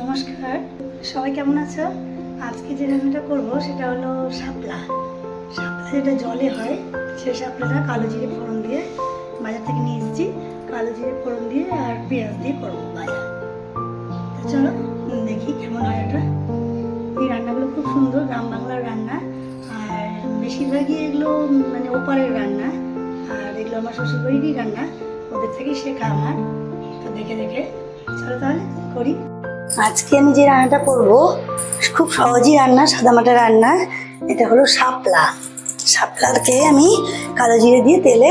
নমস্কার। সবাই কেমন আছো? আজকে যে রান্নাটা করব সেটা হলো শাপলা। শাপলা যেটা জলে হয় সেই শাপলাটা কালো জিরে ফোড়ন দিয়ে বাজার থেকে নিয়ে এসেছি। কালো জিরে ফোড়ন দিয়ে আর পেঁয়াজ দিয়ে করব তো চলো, দেখি কেমন হয় এটা। এই রান্নাগুলো খুব সুন্দর গ্রাম বাংলার রান্না। আর বেশিরভাগই এগুলো মানে ওপারের রান্না। আর এগুলো আমার শ্বশুরবাড়িরই রান্না। ওদের থেকেই শেখা আমার। তো দেখে দেখে। চলো তাহলে, করি। আজকে আমি যে রান্নাটা করব, খুব সহজই রান্না সাদামাটা রান্না, এটা হলো শাপলা। শাপলাকে আমি কালো জিরে দিয়ে তেলে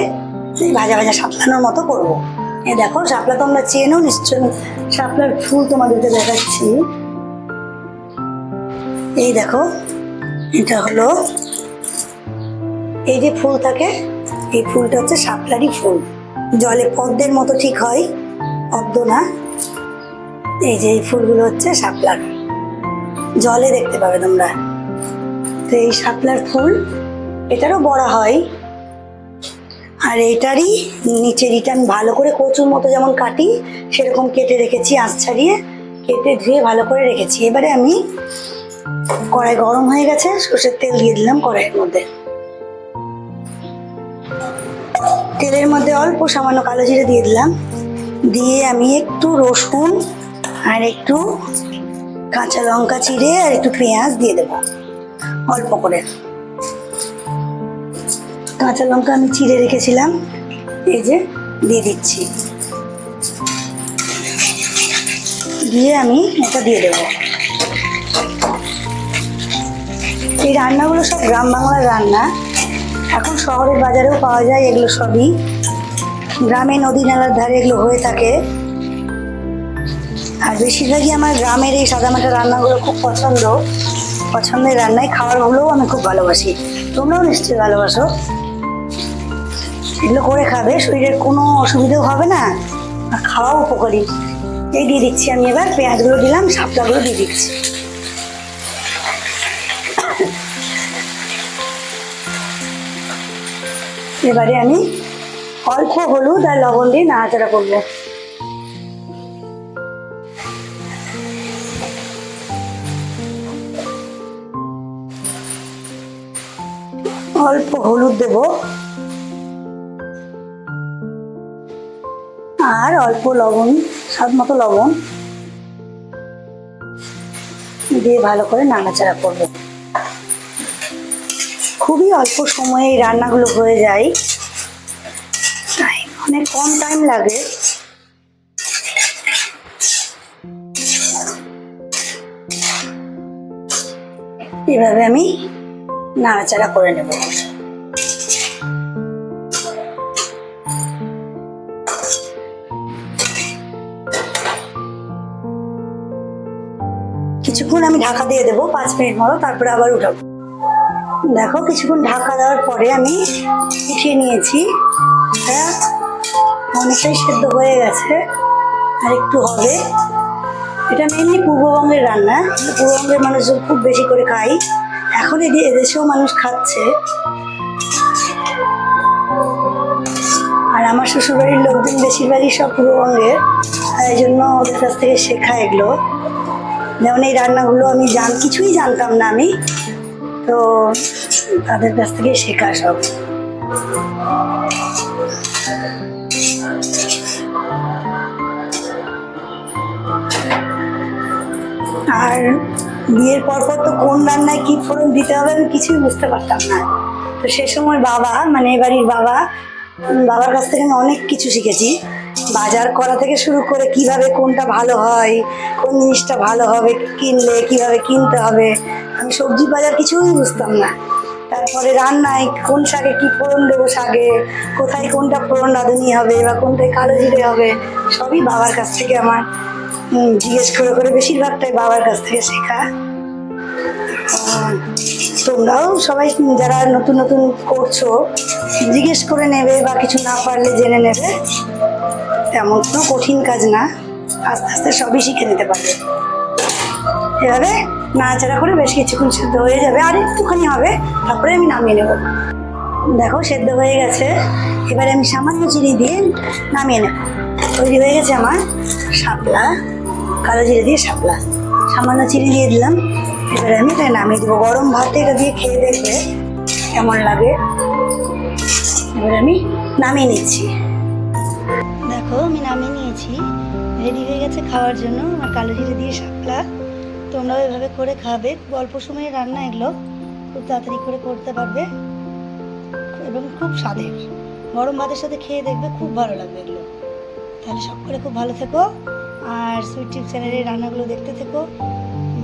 ভাজা ভাজা শাপলানোর মতো করব। এ দেখো, শাপলা তো আমরা চেনো নিশ্চয় শাপলার ফুল তোমাদেরকে দেখাচ্ছি। এই দেখো, এটা হলো এই যে ফুল থাকে এই ফুলটা হচ্ছে শাপলারই ফুল। জলে পদ্মের মতো ঠিক হয়, পদ্ম না। এই যে এই ফুলগুলো হচ্ছে শাপলার। জলে দেখতে পাবে তোমরা। তো এই শাপলার ফুল, এটারও বড়া হয়। আর এটারই নিচে রিটার্ন ভালো করে কচুর মতো যেমন কাটি, সেরকম কেটে রেখেছি আঁচ ছাড়িয়ে। কেটে ধুয়ে ভালো করে রেখেছি। এবারে আমি কড়াই গরম হয়ে গেছে, সর্ষের তেল দিয়ে দিলাম কড়াইয়ের মধ্যে। তেলের মধ্যে অল্প সামান্য কালো জিরে দিয়ে দিলাম। দিয়ে আমি একটু রসুন আর একটু কাঁচা লঙ্কা চিড়ে আর একটু পেঁয়াজ দিয়ে দেবো, অল্প করে। কাঁচা লঙ্কা আমি চিড়ে রেখেছিলাম, এই যে দিয়ে দিচ্ছি। দিয়ে আমি এটা দিয়ে দেবো। এই রান্নাগুলো সব গ্রাম বাংলার রান্না। এখন শহরের বাজারেও পাওয়া যায় এগুলো সবই। গ্রামে নদী নালার ধারে এগুলো হয়ে থাকে। আর বেশিরভাগই আমার গ্রামের এই সাদামাটা রান্নাগুলো খুব পছন্দ। পছন্দের রান্নায় খাবারগুলোও আমি খুব ভালোবাসি। তোমরাও নিশ্চয়ই ভালোবাসো। এগুলো করে খাবে, শরীরের কোনো অসুবিধাও হবে না। আর খাওয়াও উপকারী। এই দিয়ে দিচ্ছি আমি এবার, পেঁয়াজগুলো দিলাম, শাপলাগুলো দিয়ে দিচ্ছি। এবারে আমি অল্প হলুদ আর লবণ দিয়ে নাড়াচাড়া করব। অল্প হলুদ দেব। আর অল্প লবণ, স্বাদ মতো লবণ দিয়ে ভালো করে নাড়াচাড়া করব। খুবই অল্প সময়ে এই রান্নাগুলো হয়ে যায়। তাই অনেক কম টাইম লাগে। এভাবে আমি নাড়াচাড়া করে নেব। কিছুক্ষণ আমি ঢাকা দিয়ে দেবো, পাঁচ মিনিট মতো, তারপরে আবার উঠাবো। দেখো, কিছুক্ষণ ঢাকা দেওয়ার পরে আমি উঠিয়ে নিয়েছি। এটা অনেকটাই সেদ্ধ হয়ে গেছে, আর একটু হবে। এটা মেনলি পূর্ববঙ্গের রান্না, পূর্ববঙ্গের মানুষজন খুব বেশি করে খায়। এখন এদি- এদেশেও মানুষ খাচ্ছে। আর আমার শ্বশুরবাড়ির লোকজন বেশিরভাগই সব পূর্ববঙ্গের এই জন্য ওদের কাছ থেকে শেখা এগুলো। যেমন এই রান্নাগুলো আমি জান, কিছুই জানতাম না আমি। তো তাদের কাছ থেকে শেখা সব। আর বিয়ের পর পর তো কোন রান্নায় কি ফোড়ন দিতে হবে আমি কিছুই বুঝতে পারতাম না। তো সে সময় বাবা মানে বাড়ির বাবা বাবার কাছ থেকে আমি অনেক কিছু শিখেছি। বাজার করা থেকে শুরু করে কীভাবে কোনটা ভালো হয়, কোন জিনিসটা ভালো হবে, কিনলে কীভাবে কিনতে হবে, আমি সবজি বাজার কিছুই বুঝতাম না। তারপরে রান্নায় কোন শাকে কি ফোড়ন দেবো শাকে, কোথায় কোনটা ফোড়ন রাঁধুনি হবে বা কোনটায় কালো জিরে হবে, সবই বাবার কাছ থেকে আমার জিজ্ঞেস করে করে বেশিরভাগটাই বাবার কাছ থেকে শেখা। তোমরাও সবাই, যারা নতুন নতুন করছ, জিজ্ঞেস করে নেবে বা কিছু না পারলে জেনে নেবে। তেমন কোনো কঠিন কাজ না। আস্তে আস্তে সবই শিখে নিতে পারবে। এভাবে নাড়াচাড়া করে বেশ কিছুক্ষণ সেদ্ধ হয়ে যাবে। আর একটুখানি হবে, তারপরে আমি নামিয়ে নেব। দেখো, সেদ্ধ হয়ে গেছে। এবারে আমি সামান্য চিনি দিয়ে নামিয়ে নেব। তৈরি হয়ে গেছে আমার শাপলা। কালো জিরে দিয়ে শাপলা। সামান্য চিনি দিয়ে দিলাম। এবারে আমি এটা নামিয়ে দেবো। গরম ভাতে এটা দিয়ে খেয়ে দেখবে কেমন লাগে। এবার আমি নামিয়ে নিচ্ছি। দেখো, আমি নামিয়ে নিয়েছি। রেডি হয়ে গেছে খাওয়ার জন্য আমার কালো জিরে দিয়ে শাপলা। তোমরাও এভাবে করে খাবে। খুব অল্প সময়ে রান্না এগুলো খুব তাড়াতাড়ি করে করতে পারবে। এবং খুব স্বাদের। গরম ভাতের সাথে খেয়ে দেখবে খুব ভালো লাগবে এগুলো। তাহলে সব করে খুব ভালো থেকো। আর সুইট টিপ চ্যানেলের রান্নাগুলো দেখতে থেকো।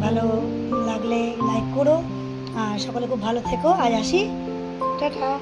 ভালো লাগলে লাইক করো। আর সকলে খুব ভালো থেকো। আজ আসি। টাটা।